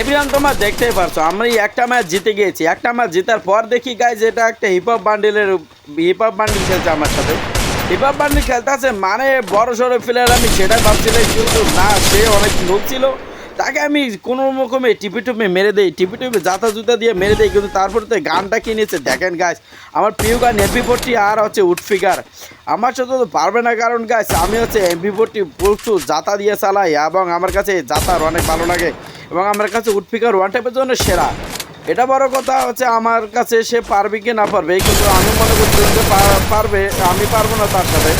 Avian তোমরা দেখতেই পারছ আমরা একটা ম্যাচ জিতে গিয়েছি। একটা ম্যাচ জেতার পর দেখি গাইজ এটা একটা হিপ হপ বান্ডিলের হিপ হপ বান্ডিল খেলছে আমার সাথে। হিপ হপ বান্ডিল খেলতে আছে মানে বড় সড়ো প্লেয়ার আমি সেটাই ভাবছিলাম, কিন্তু না, সে অনেক লোক ছিল। তাকে আমি কোনো রকমে টিপি টুপি মেরে দেই, টিপি টুপি জাতা জুতা দিয়ে মেরে দেই, কিন্তু তারপরে তো গানটা কিনেছে দেখেন গাছ আমার প্রিয় গান এমপি ফোরটি আর হচ্ছে উডফিগার আমার সাথে তো পারবে না, কারণ গাছ আমি হচ্ছে এমপি ফোরটি প্রচুর জাতা দিয়ে চালাই, এবং আমার কাছে জাতার অনেক ভালো লাগে। এবং আমার কাছে উডফিগার ওয়ান টাইপের জন্য সেরা। এটা বড় কথা হচ্ছে আমার কাছে সে পারবে কি না পারবে, কিন্তু আমি মনে করছি যে পারবে, আমি পারব না তার সাথে।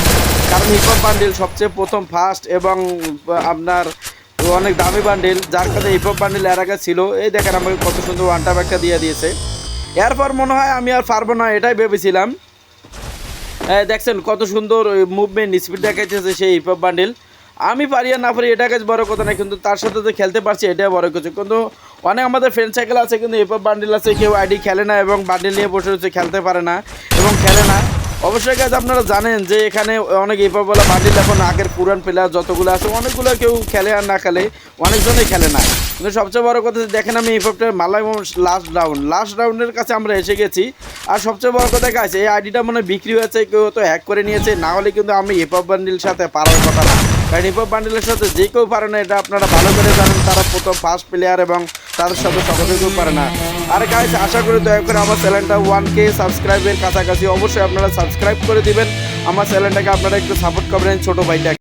কারণ হিপহপ বান্ডিল সবচেয়ে প্রথম ফার্স্ট এবং আপনার অনেক দামি বান্ডিল যার কাছে হিপহপ বান্ডিল এর আগে ছিল। এই দেখেন আমাকে কত সুন্দর ওয়ান টাপ একটা দিয়ে দিয়েছে। এরপর মনে হয় আমি আর পারব না, এটাই ভেবেছিলাম। দেখছেন কত সুন্দর মুভমেন্ট স্পিড দেখাইতেছে সেই হিপহপ বান্ডিল আমি পারি আর না পারি, এটা কাছে বড় কথা না, কিন্তু তার সাথে তো খেলতে পারছি, এটাই বড় কিছু কিন্তু অনেক আমাদের ফ্রেন্ড সাইকেল আছে, কিন্তু হিপহপ বান্ডিল আছে, কেউ আইডি খেলে না এবং বান্ডিল নিয়ে বসে রয়েছে, খেলতে পারে না এবং খেলে না। অবশ্যই কাজ আপনারা জানেন যে এখানে অনেক বলা বান্ডিল এখন আগের পুরান প্লেয়ার যতগুলো আছে, অনেকগুলো কেউ খেলে আর না খেলে, অনেকজনই খেলে না। কিন্তু সবচেয়ে বড় কথা দেখেন আমি হিপহপটা মালাই লাস্ট রাউন্ড লাস্ট রাউন্ডের কাছে আমরা এসে গেছি। আর সবচেয়ে বড় কথা কাছে এই আইডিটা মনে বিক্রি হয়েছে, কেউ তো হ্যাক করে নিয়েছে, না হলে কিন্তু আমি হিপহপ বান্ডিল সাথে পারার কথা না। কারণ বান্ডিলের সাথে যে কেউ পারে না, এটা আপনারা ভালো করে জানেন, তারা প্রথম ফার্স্ট প্লেয়ার এবং তাদের সাথে সকলে কেউ পারে না। আর গাইজ আশা করি দয়া করে আমার চ্যানেলটা ওয়ান কে সাবস্ক্রাইবের কাছাকাছি অবশ্যই আপনারা সাবস্ক্রাইব করে দিবেন। আমার চ্যানেলটাকে আপনারা একটু সাপোর্ট করবেন, ছোটো ভাইটা